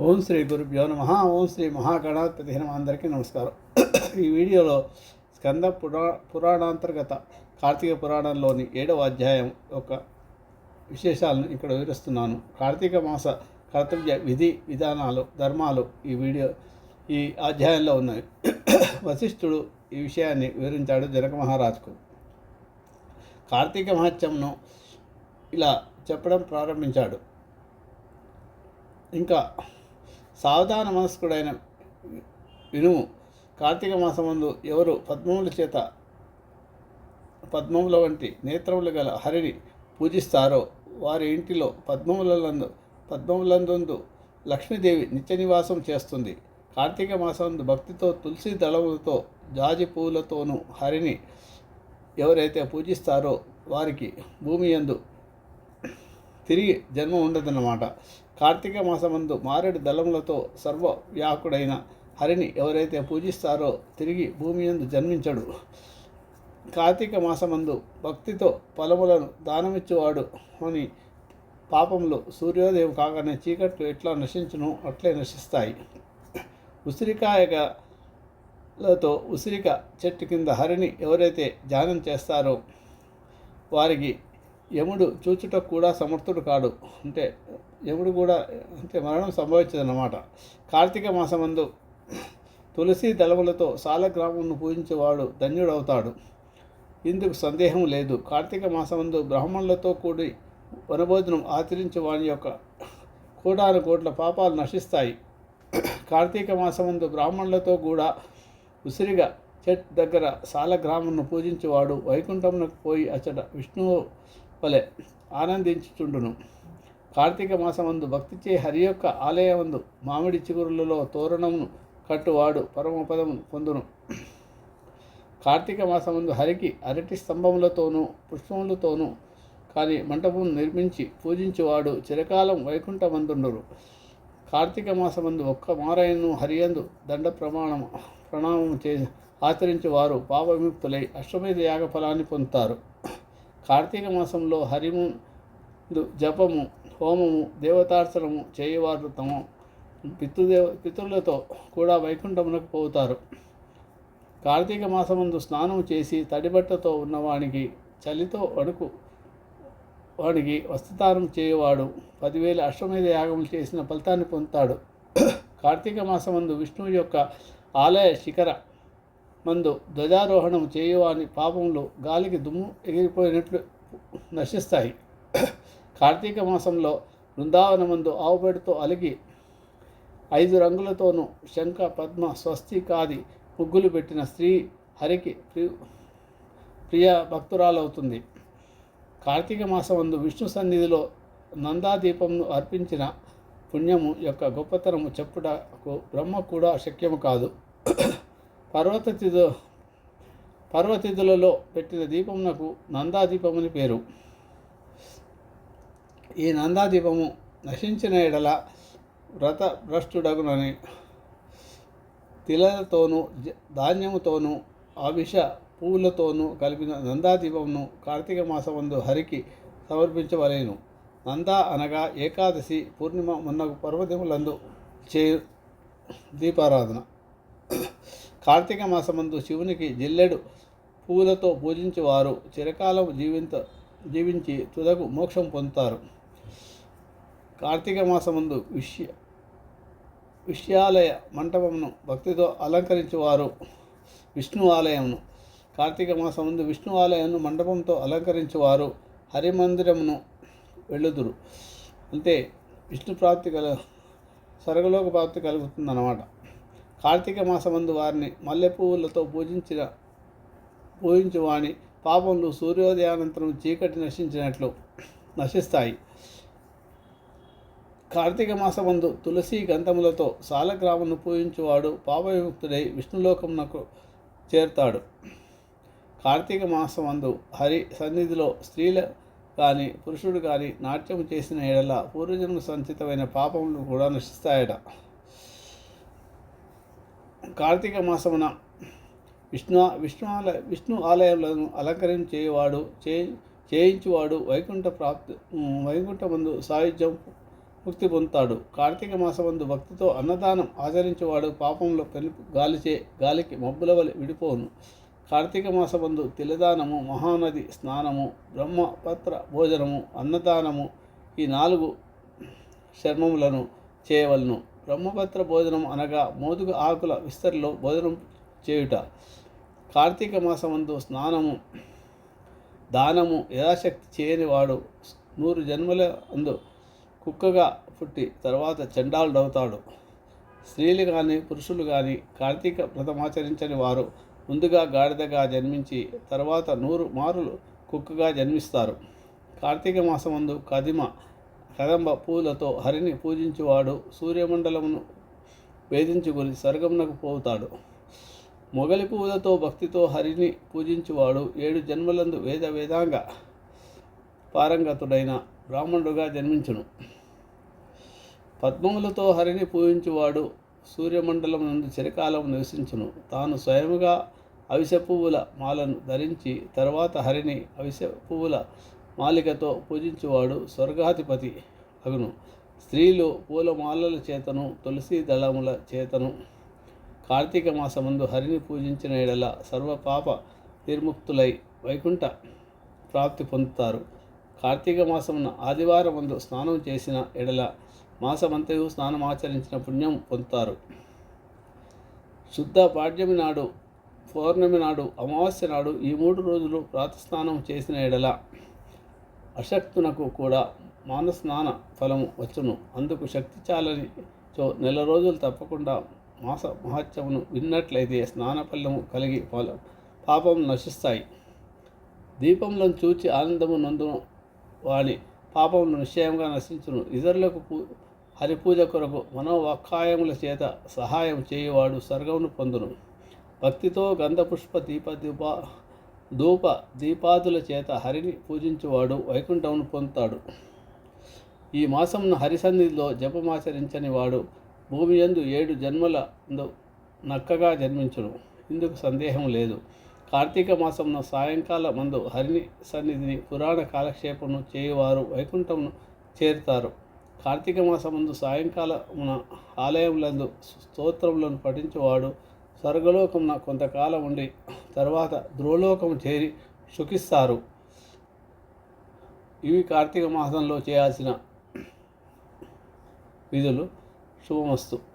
ఓం శ్రీ గురుభ్యో నమ. ఓం శ్రీ మహాగణాధిపతి నమ అందరికీ నమస్కారం. ఈ వీడియోలో స్కంద పురా పురాణాంతర్గత కార్తీక పురాణంలోని ఏడవ అధ్యాయం యొక్క విశేషాలను ఇక్కడ వివరిస్తున్నాను. కార్తీక మాస కర్తవ్య విధి విధానాలు ధర్మాలు ఈ వీడియో ఈ అధ్యాయంలో ఉన్నాయి. వశిష్ఠుడు ఈ విషయాన్ని వివరించాడు జనక మహారాజుకు. కార్తీక మహత్యంను ఇలా చెప్పడం ప్రారంభించాడు. ఇంకా సావధాన మనస్కుడైన వినుము. కార్తీక మాసమందు ఎవరు పద్మముల చేత పద్మముల వంటి నేత్రములు గల హరిని పూజిస్తారో వారి ఇంటిలో పద్మములందు పద్మములందు లక్ష్మీదేవి నిత్య నివాసం చేస్తుంది. కార్తీక మాసందు భక్తితో తులసి దళములతో జాజి పువ్వులతోనూ హరిని ఎవరైతే పూజిస్తారో వారికి భూమి యందు తిరిగి జన్మ ఉండదన్నమాట కార్తీక మాసమందు మారేడు దళములతో సర్వవ్యాకుడైన హరిని ఎవరైతే పూజిస్తారో తిరిగి భూమి యందు జన్మించడు. కార్తీక మాసమందు భక్తితో ఫలములను దానమిచ్చేవాడు అని పాపములు సూర్యోదయం కాగానే చీకట్లు ఎట్లా నశించును అట్లే నశిస్తాయి. ఉసిరికాయలతో ఉసిరిక చెట్టు కింద హరిని ఎవరైతే ధ్యానం చేస్తారో వారికి యముడు చూచుటకు కూడా సమర్థుడు కాడు. అంటే ఎవడు కూడా అంటే మరణం సంభవించదన్నమాట. కార్తీక మాసమందు తులసి దళములతో సాలగ్రామంను పూజించేవాడు ధన్యుడవుతాడు. ఇందుకు సందేహం లేదు. కార్తీక మాసమందు బ్రాహ్మణులతో కూడి వనభోజనం ఆచరించే వాని యొక్క కోటాను కోట్ల పాపాలు నశిస్తాయి. కార్తీక మాసమందు బ్రాహ్మణులతో కూడా ఉసిరిగా చెట్ దగ్గర సాలగ్రామంను పూజించేవాడు వైకుంఠమునకు పోయి అచ్చట విష్ణువు వలె ఆనందించుచుండును. కార్తీక మాసమందు భక్తిచే హరి యొక్క ఆలయమందు మామిడి చిగురులలో తోరణమును కట్టువాడు పరమపదమును పొందును. కార్తీక మాసమందు హరికి అరటి స్తంభములతోనూ పుష్పములతోనూ కానీ మంటపం నిర్మించి పూజించేవాడు చిరకాలం వైకుంఠమందుండరు. కార్తీక మాసమందు ఒక్క మారాయణను హరియందు దండ ప్రమాణం ప్రణామం చే ఆచరించేవారు పాపవిముక్తులై అశ్వమేధ యాగ ఫలాన్ని పొందుతారు. కార్తీక మాసంలో హరిము జపము హోమము దేవతార్చనము చేయవారు తమ పితృదేవ పితృలతో కూడా వైకుంఠమునకు పోతారు. కార్తీక మాసమందు స్నానం చేసి తడిబట్టతో ఉన్నవానికి చలితో వణుకు వానికి వస్త్రదానం చేయవాడు పదివేల అశ్వమేధ యాగములు చేసిన ఫలితాన్ని పొందుతాడు. కార్తీక మాసమందు విష్ణువు యొక్క ఆలయ శిఖర మందు ధ్వజారోహణం చేయవాని పాపములు గాలికి దుమ్ము ఎగిరిపోయినట్లు నశిస్తాయి. కార్తీక మాసంలో బృందావనమందు ఆవుపేడుతో అలిగి ఐదు రంగులతోనూ శంఖ పద్మ స్వస్తికాది ముగ్గులు పెట్టిన స్త్రీ హరికి ప్రి ప్రియ భక్తురాలవుతుంది. కార్తీక మాసమందు విష్ణు సన్నిధిలో నందాదీపంను అర్పించిన పుణ్యము యొక్క గొప్పతనము చెప్పుటకు బ్రహ్మ కూడా శక్యము కాదు. పర్వతతిథు పర్వతిథులలో పెట్టిన దీపమునకు నందాదీపమని పేరు. ఈ నందాదీపము నశించిన ఎడల వ్రత భ్రష్టుడగునని తిలలతోనూ ధాన్యముతోనూ ఆవిష పువ్వులతోనూ కలిపిన నందాదీపమును కార్తీక మాసమందు హరికి సమర్పించవలేను. నందా అనగా ఏకాదశి పూర్ణిమ మున్నగు పర్వదిములందు చే దీపారాధన. కార్తీక మాసమందు శివునికి జిల్లెడు పువ్వులతో పూజించేవారు చిరకాలం జీవింత జీవించి తుదకు మోక్షం పొందుతారు. కార్తీక మాసమందు విష్య విషయాలయ మంటపమును భక్తితో అలంకరించేవారు విష్ణు ఆలయమును. కార్తీక మాసమందు విష్ణు ఆలయమును మండపంతో అలంకరించేవారు హరిమందిరమును వెళ్ళుదురు. అంతే విష్ణు ప్రాప్తి కల స్వర్గలోక ప్రాప్తి కలుగుతుందన్నమాట. కార్తీక మాసమందు వారిని మల్లె పువ్వులతో పూజించిన పూజించువాని పాపములు సూర్యోదయానంతరం చీకటి నశించినట్లు నశిస్తాయి. కార్తీక మాసమందు తులసి గంధములతో సాలగ్రామను పూజించువాడు పాపవిముక్తుడై విష్ణులోకమునకు చేరుతాడు. కార్తీక మాసమందు హరి సన్నిధిలో స్త్రీల కానీ పురుషుడు కానీ నాట్యం చేసిన ఎడల పూర్వజన్మ సంచితమైన పాపములు కూడా నశిస్తాయట. కార్తీక మాసమున విష్ణు విష్ణు ఆలయ విష్ణు ఆలయములను అలంకరించేవాడు చే చేయించువాడు వైకుంఠ ప్రాప్తి వైకుంఠ ముందు సాయుధ్యం ముక్తి పొందుతాడు. కార్తీక మాసమందు భక్తితో అన్నదానం ఆచరించేవాడు పాపంలో పెనుపు గాలిచే గాలికి మబ్బుల వలె విడిపోను కార్తీక మాసమందు తిలదానము మహానది స్నానము బ్రహ్మపత్ర భోజనము అన్నదానము ఈ నాలుగు శర్మములను చేయవలను. బ్రహ్మపత్ర భోజనం అనగా మోదుగ ఆకుల విస్తరిలో భోజనం చేయుట. కార్తీక మాసమందు స్నానము దానము యథాశక్తి చేయని వాడు నూరు జన్మల అందు కుక్కగా పుట్టి తర్వాత చండాలుడవుతాడు స్త్రీలు కానీ పురుషులు కానీ కార్తీక వ్రతమాచరించని వారు ముందుగా గాడిదగా జన్మించి తర్వాత నూరు మారులు కుక్కగా జన్మిస్తారు. కార్తీక మాసమందు కదిమ కదంబ పూలతో హరిని పూజించువాడు సూర్యమండలమును వేధించుకొని స్వర్గమునకు పోతాడు మొగలి పువ్వులతో భక్తితో హరిని పూజించువాడు ఏడు జన్మలందు వేద వేదాంగ పారంగతుడైన బ్రాహ్మణుడుగా జన్మించును. పద్మములతో హరిని పూజించువాడు సూర్యమండలం నుండి చిరకాలం నివసించును. తాను స్వయముగా అవిసె పువ్వుల మాలను ధరించి తర్వాత హరిని అవిసె పువ్వుల మాలికతో పూజించువాడు స్వర్గాధిపతి అగును. స్త్రీలు పూలమాలల చేతను తులసి దళముల చేతను కార్తీక మాసమందు హరిని పూజించిన ఎడల సర్వపాప నిర్ముక్తులై వైకుంఠ ప్రాప్తి పొందుతారు. కార్తీక మాసమున ఆదివారం ముందు స్నానం చేసిన ఎడల మాసమంతయు స్నానం ఆచరించిన పుణ్యం పొందుతారు. శుద్ధ పాడ్యమి నాడు పౌర్ణమి నాడు అమావాస్య నాడు ఈ మూడు రోజులు ప్రాతస్నానం చేసిన ఎడల అశక్తునకు కూడా మానస్నాన ఫలము వచ్చును. అందుకు శక్తి చాలని చో నెల రోజులు తప్పకుండా మాస మహత్యమును విన్నట్లయితే స్నాన ఫలము కలిగి ఫలం పాపం నశిస్తాయి. దీపంలో చూచి ఆనందము నందును. వాడి పాపమును నిశ్చయంగా నశించును. ఇతరులకు పూ హరిపూజ కొరకు మనోవాక్కాయముల చేత సహాయం చేయువాడు స్వర్గమును పొందును. భక్తితో గంధపుష్ప దీప దీప ధూప దీపాదుల చేత హరిని పూజించువాడు వైకుంఠమును పొందుతాడు. ఈ మాసమును హరిసన్నిధిలో జపమాచరించని వాడు భూమి యందు ఏడు జన్మల నక్కగా జన్మించును. ఇందుకు సందేహం లేదు. కార్తీక మాసమున సాయంకాల మందు హరిని సన్నిధిని పురాణ కాలక్షేపమును చేయువారు వైకుంఠమును చేరుతారు. కార్తీక మాసమందు సాయంకాలమున ఆలయములందు స్తోత్రములను పఠించువాడు స్వర్గలోకమున కొంతకాలం ఉండి తర్వాత ధ్రువలోకము చేరి సుఖిస్తారు. ఇవి కార్తీక మాసంలో చేయాల్సిన విధులు. శుభమస్తు.